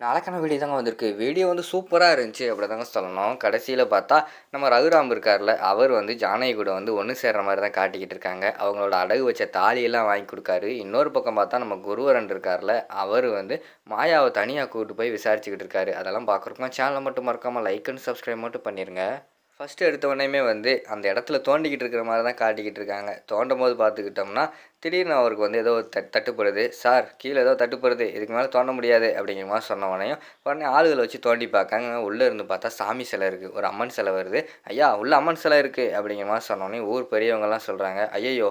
நாளைக்கான வீடியோ தாங்க வந்திருக்கு. வீடியோ வந்து சூப்பராக இருந்துச்சு. அப்படி தாங்க சொல்லணும். கடைசியில் பார்த்தா நம்ம ரகுராம் இருக்கார்ல அவர் வந்து ஜானகி கூட வந்து ஒன்று சேர்ற மாதிரி தான் காட்டிக்கிட்டு இருக்காங்க. அவங்களோட அடகு வச்ச தாலியெல்லாம் வாங்கி கொடுக்காரு. இன்னொரு பக்கம் பார்த்தா நம்ம குருவரன் இருக்கார்ல அவர் வந்து மாயாவை தனியாக கூப்பிட்டு போய் விசாரிச்சுக்கிட்டு இருக்காரு. அதெல்லாம் பார்க்குறோம் சேனலை மட்டும் மறக்காமல் லைக் அண்ட் சப்ஸ்கிரைப் மட்டும் பண்ணிடுங்க ஃபஸ்ட்டு எடுத்த உடனேயுமே வந்து அந்த இடத்துல தோண்டிக்கிட்டு இருக்கிற மாதிரி தான் காட்டிக்கிட்டு இருக்காங்க. தோண்டும் போது பார்த்துக்கிட்டோம்னா திடீர்னு அவருக்கு வந்து ஏதோ தட் தட்டுப்படுது. சார் கீழே ஏதோ தட்டுப்படுது. இதுக்கு மேலே தோண்ட முடியாது. அப்படிங்கிற மாதிரி சொன்ன உடனே உடனே ஆளுகளை வச்சு தோண்டி பார்க்காங்க. உள்ளே இருந்து பார்த்தா சாமி சிலை இருக்குது ஒரு அம்மன் சிலை வருது. ஐயா உள்ளே அம்மன் சிலை இருக்குது அப்படிங்கிற மாதிரி சொன்னோடனே ஊர் பெரியவங்கெல்லாம் சொல்கிறாங்க ஐயையோ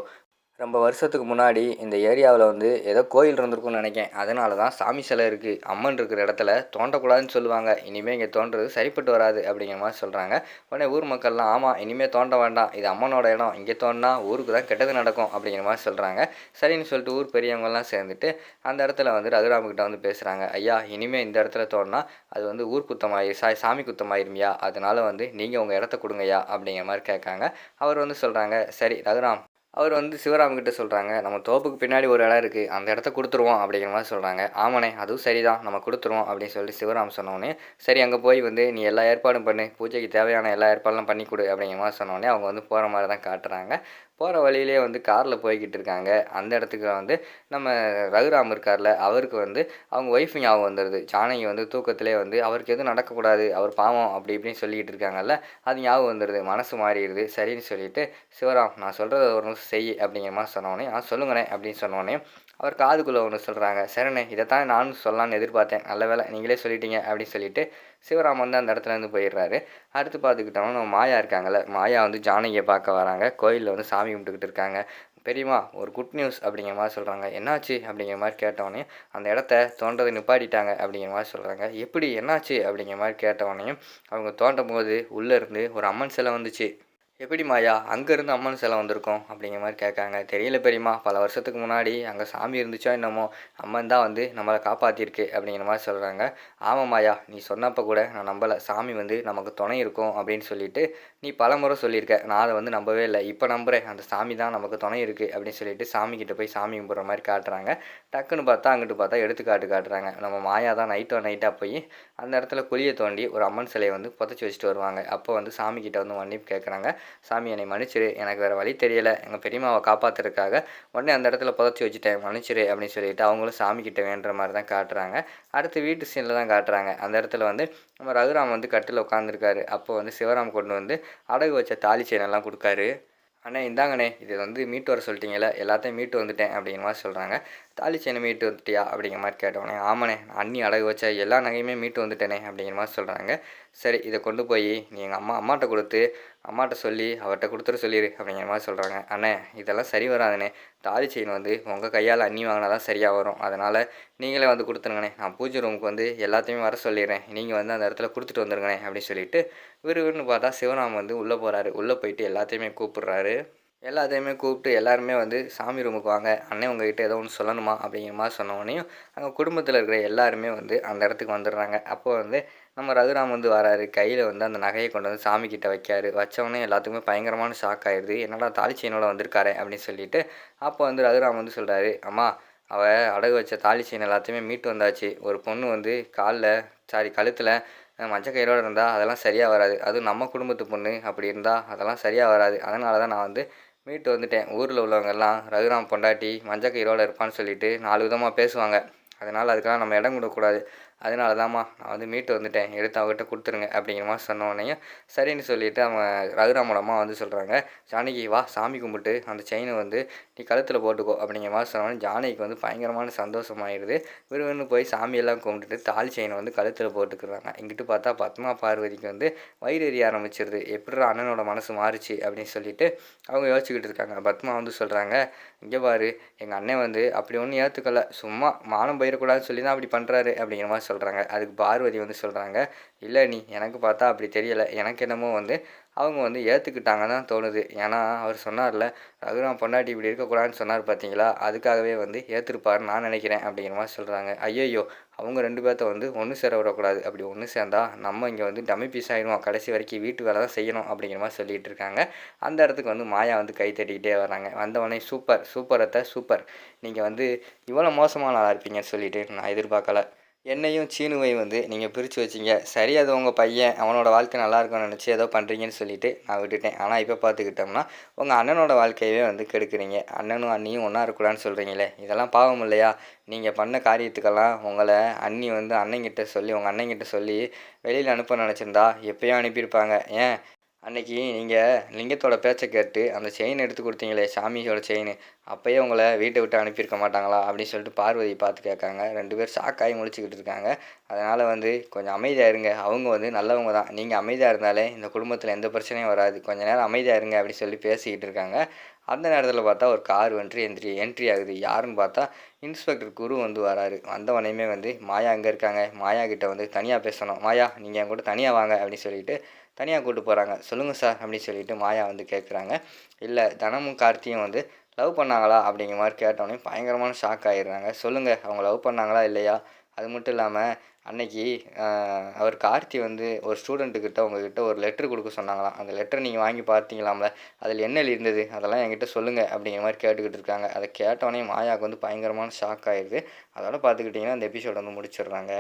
ரொம்ப வருஷத்துக்கு முன்னாடி இந்த ஏரியாவில் வந்து ஏதோ கோயில் இருந்திருக்கும்னு நினைக்கேன். அதனால தான் சாமி சிலை இருக்குது அம்மன் இருக்கிற இடத்துல தோண்டக்கூடாதுன்னு சொல்லுவாங்க. இனிமேல் இங்கே தோன்றது சரிப்பட்டு வராது அப்படிங்கிற மாதிரி சொல்கிறாங்க உடனே ஊர் மக்கள்லாம் ஆமாம் இனிமேல் தோண்ட வேண்டாம். இது அம்மனோட இடம். இங்கே தோண்டினா ஊருக்கு தான் கெட்டது நடக்கும். அப்படிங்கிற மாதிரி சொல்கிறாங்க சரின்னு சொல்லிட்டு ஊர் பெரியவங்கெல்லாம் சேர்ந்துட்டு அந்த இடத்துல வந்து ரகுராமகிட்ட வந்து பேசுகிறாங்க ஐயா இனிமேல் இந்த இடத்துல தோண்டினா அது வந்து ஊர் குத்தமாயி சா சாமி குத்தமாயிருமியா. அதனால வந்து நீங்கள் உங்கள் இடத்த கொடுங்கய்யா. அப்படிங்கிற மாதிரி கேட்காங்க. அவர் வந்து சொல்கிறாங்க சரி ரகுராம் அவர் வந்து சிவராம்கிட்ட சொல்கிறாங்க நம்ம தோப்புக்கு பின்னாடி ஒரு இடம் இருக்குது அந்த இடத்த கொடுத்துருவோம் அப்படிங்கிற மாதிரி சொல்கிறாங்க ஆமாண்ணே அதுவும் சரிதான் நம்ம கொடுத்துருவோம் அப்படின்னு சொல்லிட்டு சிவராம் சொன்னோடனே சரி அங்கே போய் வந்து நீ எல்லா ஏற்பாடும் பண்ணு பூஜைக்கு தேவையான எல்லா ஏற்பாடும் பண்ணி கொடு அப்படிங்கிற மாதிரி சொன்னோடனே அவங்க வந்து போகிற மாதிரி தான் காட்டுறாங்க. போகிற வழியிலே வந்து காரில் போய்கிட்டு இருக்காங்க. அந்த இடத்துக்கு வந்து நம்ம ரகுராம் இருக்கார்ல அவருக்கு வந்து அவங்க ஒய்ஃப் ஞாபகம் வந்துடுது ஜானகி வந்து தூக்கத்திலே வந்து அவருக்கு எதுவும் நடக்கக்கூடாது அவர் பாவம் அப்படி இப்படின்னு சொல்லிக்கிட்டு இருக்காங்கல்ல அது ஞாபகம் வந்துடுது மனசு மாறிடுது. சரின்னு சொல்லிட்டு சிவராம் நான் சொல்கிறத ஒரு நிமிஷம் செய் அப்படிங்கிற மாதிரி சொன்னோடனே ஆ சொல்லுங்கண்ணே அப்படின்னு சொன்னோடனே அவர் காதுக்குள்ளே ஒன்று சொல்கிறாங்க சரிண்ணே இதைத்தான் நானும் சொல்லலான்னு எதிர்பார்த்தேன். நல்ல வேலை நீங்களே சொல்லிட்டீங்க அப்படின்னு சொல்லிட்டு சிவராம் வந்து அந்த இடத்துலேருந்து போயிடுறாரு. அடுத்து பார்த்துக்கிட்டோம்னா நம்ம மாயா இருக்காங்கல்ல மாயா வந்து ஜானகியை பார்க்க வராங்க. கோயிலில் வந்து சாமி கும்பிட்டுக்கிட்டு இருக்காங்க. பெரியம்மா ஒரு குட் நியூஸ் அப்படிங்கிற மாதிரி சொல்கிறாங்க என்னாச்சு? அப்படிங்கிற மாதிரி கேட்டவொடனே அந்த இடத்த தோண்டதை நிப்பாட்டிட்டாங்க அப்படிங்கிற மாதிரி சொல்கிறாங்க எப்படி? என்னாச்சு? அப்படிங்கிற மாதிரி கேட்டவொடனே அவங்க தோண்டும் போது உள்ளே இருந்து ஒரு அம்மன் சிலை வந்துச்சு. எப்படி மாயா அங்கேருந்து அம்மன் சிலை வந்திருக்கோம்? அப்படிங்கிற மாதிரி கேட்காங்க தெரியல பெரியம்மா பல வருஷத்துக்கு முன்னாடி அங்கே சாமி இருந்துச்சோ என்னமோ அம்மன் தான் வந்து நம்மளை காப்பாற்றிருக்கு அப்படிங்கிற மாதிரி சொல்கிறாங்க ஆமாம் மாயா நீ சொன்னப்போ கூட நான் நம்பலை. சாமி வந்து நமக்கு துணை இருக்கும் அப்படின்னு சொல்லிட்டு நீ பல முறை சொல்லியிருக்க. நான் அதை வந்து நம்பவே இல்லை. இப்போ நம்புகிறேன் அந்த சாமி தான் நமக்கு துணை இருக்குது அப்படின்னு சொல்லிட்டு சாமி கிட்ட போய் சாமி கும்பிட்ற மாதிரி காட்டுறாங்க. டக்குன்னு பார்த்தா அங்கிட்டு பார்த்தா எடுத்துக்காட்டு காட்டுறாங்க. நம்ம மாயா தான் நைட்டோ நைட்டாக போய் அந்த இடத்துல குழியை தோண்டி ஒரு அம்மன் சிலையை வந்து புதைச்சி வச்சுட்டு வருவாங்க. அப்போ வந்து சாமி கிட்ட வந்து மன்னிப்பு கேட்குறாங்க. சாமி என்னை மன்னிச்சிரு. எனக்கு வேறு வழி தெரியலை. எங்கள் பெரியம்மாவை காப்பாற்றுறதுக்காக உடனே அந்த இடத்துல புதைச்சி வச்சுட்டேன். மன்னிச்சிரு அப்படின்னு சொல்லிட்டு அவங்களும் சாமி கிட்ட வேண்டுற மாதிரி தான் காட்டுறாங்க. அடுத்து வீட்டு சீனில் தான் காட்டுறாங்க. அந்த இடத்துல வந்து நம்ம ரகுராம் வந்து கட்டில் உட்காந்துருக்காரு அப்போ வந்து சிவராம் கொண்டு வந்து அடகு வச்ச தாலி செயினெல்லாம் கொடுக்காரு. அண்ணே இந்தாங்கண்ணே இது வந்து மீட்டு வர சொல்லிட்டீங்களே எல்லாத்தையும் மீட்டு வந்துட்டேன் அப்படிங்கிற மாதிரி சொல்கிறாங்க தாலி செயினை மீட்டு வந்துட்டியா? அப்படிங்கிற மாதிரி கேட்டோடனே ஆமாண்ணே அண்ணி அடகு வச்ச எல்லா நகையுமே மீட்டு வந்துட்டேனே அப்படிங்கிற மாதிரி சொல்கிறாங்க சரி இதை கொண்டு போய் நீ எங்கள் அம்மா அம்மாட்ட கொடுத்து அம்மாட்ட சொல்லி அவர்கிட்ட கொடுத்துட சொல்லிடு அப்படிங்கிற மாதிரி சொல்கிறாங்க அண்ணே இதெல்லாம் சரி வராதுண்ணே. தாலி செயின் வந்து உங்கள் கையால் அண்ணி வாங்கினா தான் சரியாக வரும். அதனால் நீங்களே வந்து கொடுத்துருங்கண்ணே. நான் பூஜை ரூமுக்கு வந்து எல்லாத்தையுமே வர சொல்லிடுறேன். நீங்கள் வந்து அந்த இடத்துல கொடுத்துட்டு வந்துருங்கண்ணே அப்படின்னு சொல்லிட்டு விறுவிறுன்னு பார்த்தா சிவராம் வந்து உள்ளே போகிறாரு உள்ளே போயிட்டு எல்லாத்தையுமே கூப்பிட்றாரு. எல்லாத்தையுமே கூப்பிட்டு எல்லாருமே வந்து சாமி ரூமுக்கு வாங்க அண்ணன் உங்ககிட்ட ஏதோ ஒன்று சொல்லணுமா அப்படிங்கிற மாதிரி சொன்னோடனையும் அங்கே குடும்பத்தில் இருக்கிற எல்லாருமே வந்து அந்த இடத்துக்கு வந்துடுறாங்க. அப்போ வந்து நம்ம ரகுராம் வந்து வராரு. கையில் வந்து அந்த நகையை கொண்டு வந்து சாமி கிட்ட வைக்காரு வச்சவொடனே எல்லாத்துக்குமே பயங்கரமான ஷாக் ஆயிடுது. என்னடா தாலி செயினோட வந்திருக்காரு அப்படின்னு சொல்லிட்டு அப்போ வந்து ரகுராம் வந்து சொல்கிறாரு அம்மா அவள் அடகு வச்ச தாலி செயின் எல்லாத்தையுமே மீட்டு வந்தாச்சு. ஒரு பொண்ணு வந்து காலில் சாரி கழுத்தில் மஞ்சள் கயிறோடு இருந்தால் அதெல்லாம் சரியாக வராது. அதுவும் நம்ம குடும்பத்து பொண்ணு அப்படி இருந்தால் அதெல்லாம் சரியாக வராது. அதனால தான் நான் வந்து மீட்டு வந்துட்டேன். ஊரில் உள்ளவங்கெல்லாம் ரகுராம் பொண்டாட்டி மஞ்சள் இருப்பான்னு சொல்லிட்டு நாலு விதமாக பேசுவாங்க. அதனால் அதுக்கெல்லாம் நம்ம இடம் கொடுக்கக்கூடாது. அதனால தாம்மா நான் வந்து மீட்டு வந்துட்டேன். எடுத்து அவகிட்ட கொடுத்துருங்க அப்படிங்கிற மாதிரி சொன்ன சரின்னு சொல்லிவிட்டு அவன் ரகுராமோட அம்மா வந்து சொல்கிறாங்க ஜானகி வா சாமி கும்பிட்டு அந்த செயினை வந்து நீ கழுத்தில் போட்டுக்கோ. அப்படிங்கிற மாதிரி சொன்னோன்னே ஜானகிக்கு வந்து பயங்கரமான சந்தோஷமாயிடுது. விறுவிறுன்னு போய் சாமியெல்லாம் கும்பிட்டுட்டு தாலி செயினை வந்து கழுத்தில் போட்டுக்கிறாங்க. இங்கிட்டு பார்த்தா பத்மா பார்வதிக்கு வந்து வயிறு எரிய ஆரம்பிச்சிருது. எப்படி அண்ணனோட மனசு மாறுச்சு அப்படின்னு சொல்லிட்டு அவங்க யோசிச்சுக்கிட்டு இருக்காங்க. பத்மா வந்து சொல்கிறாங்க இங்கே பாரு எங்கள் அண்ணன் வந்து அப்படி ஒன்றும் ஏற்றுக்கலை சும்மா மானம் போயிடக்கூடாதுன்னு சொல்லி தான் அப்படி பண்ணுறாரு அப்படிங்கிற மாதிரி சொல்கிறாங்க அதுக்கு பார்வதி வந்து சொல்கிறாங்க இல்லை நீ எனக்கு பார்த்தா அப்படி தெரியலை. எனக்கு என்னமோ வந்து அவங்க வந்து ஏற்றுக்கிட்டாங்க தான் தோணுது. ஏன்னா அவர் சொன்னார்ல ரகுராம் பொண்டாட்டி இப்படி இருக்கக்கூடாதுன்னு சொன்னார் பார்த்தீங்களா? அதுக்காகவே வந்து ஏற்றுருப்பாருன்னு நான் நினைக்கிறேன் அப்படிங்கிற மாதிரி சொல்கிறாங்க ஐயையோ அவங்க ரெண்டு பேர்த்த வந்து ஒன்று சேர விடக்கூடாது. அப்படி ஒன்று சேர்ந்தா நம்ம இங்கே வந்து டம்மி பீஸ் ஆகிடுவோம் கடைசி வரைக்கும் வீட்டு வேலை தான் செய்யணும் அப்படிங்கிற மாதிரி சொல்லிகிட்டு இருக்காங்க. அந்த இடத்துக்கு வந்து மாயா வந்து கை தட்டிக்கிட்டே வராங்க வந்தவொடனே சூப்பர் சூப்பரத்தை சூப்பர். நீங்கள் வந்து இவ்வளோ மோசமான ஆளாக இருப்பீங்கன்னு சொல்லிட்டு நான் எதிர்பார்க்கல. என்னையும் சீனுவையும் வந்து நீங்கள் பிரித்து வச்சிங்க. சரி அது உங்கள் பையன். அவனோட வாழ்க்கை நல்லா இருக்கும்னு நினச்சி ஏதோ பண்ணுறீங்கன்னு சொல்லிட்டு நான் விட்டுட்டேன். ஆனால் இப்போ பார்த்துக்கிட்டோம்னா உங்கள் அண்ணனோட வாழ்க்கையவே வந்து கெடுக்குறீங்க. அண்ணனும் அண்ணியும் ஒன்றா இருக்கக்கூடாதுன்னு சொல்கிறீங்களே இதெல்லாம் பாவம் இல்லையா? நீங்கள் பண்ண காரியத்துக்கெல்லாம் உங்களை அண்ணி வந்து அண்ணங்கிட்ட சொல்லி உங்கள் அண்ணங்கிட்ட சொல்லி வெளியில் அனுப்ப நினச்சிருந்தா எப்பயும் அனுப்பியிருப்பாங்க. ஏன்? அன்னைக்கு நீங்கள் லிங்கத்தோட பேச்சை கேட்டு அந்த செயின் எடுத்து கொடுத்தீங்களே சாமியோட செயின் அப்போயே உங்களை வீட்டை விட்டு அனுப்பியிருக்க மாட்டாங்களா? அப்படின்னு சொல்லிட்டு பார்வதி பார்த்து கேட்காங்க. ரெண்டு பேர் ஷாக்காகி முழிச்சிக்கிட்டு இருக்காங்க. அதனால் வந்து கொஞ்சம் அமைதியாக இருங்க. அவங்க வந்து நல்லவங்க தான். நீங்கள் அமைதியாக இருந்தாலே இந்த குடும்பத்தில் எந்த பிரச்சனையும் வராது. கொஞ்ச நேரம் அமைதியாக இருங்க அப்படின்னு சொல்லி பேசிக்கிட்டு இருக்காங்க. அந்த நேரத்தில் பார்த்தா ஒரு கார் வந்து என்ட்ரி என்ட்ரி ஆகுது. யாருன்னு பார்த்தா இன்ஸ்பெக்டர் குரு வந்து வராரு. வந்தவனையுமே வந்து மாயா அங்கே இருக்காங்க? மாயா கிட்ட வந்து தனியாக பேசணும். மாயா நீங்கள் என் கூட தனியாக வாங்க அப்படின்னு சொல்லிட்டு தனியாக கூட்டு போகிறாங்க சொல்லுங்கள் சார் அப்படின்னு சொல்லிட்டு மாயா வந்து கேட்குறாங்க இல்லை தனமும் கார்த்தியும் வந்து லவ் பண்ணாங்களா? அப்படிங்கிற மாதிரி கேட்டோடனே பயங்கரமான ஷாக் ஆகிடுறாங்க சொல்லுங்கள் அவங்க லவ் பண்ணாங்களா? இல்லையா? அது மட்டும் இல்லாமல் அன்னைக்கு அவர் கார்த்தி வந்து ஒரு ஸ்டூடெண்ட்டுக்கிட்ட உங்ககிட்ட ஒரு லெட்ரு கொடுக்க சொன்னாங்களாம் அந்த லெட்டர் நீங்கள் வாங்கி பார்த்தீங்களாம்ல? அதில் என்ன இருந்தது அதெல்லாம் என்கிட்ட சொல்லுங்கள் அப்படிங்கிற மாதிரி கேட்டுக்கிட்டு இருக்காங்க. அதை கேட்டோடனே மாயாவுக்கு வந்து பயங்கரமான ஷாக் ஆயிடுது. அதோட பார்த்துக்கிட்டிங்கன்னா அந்த எபிசோட் வந்து முடிச்சிடுறாங்க.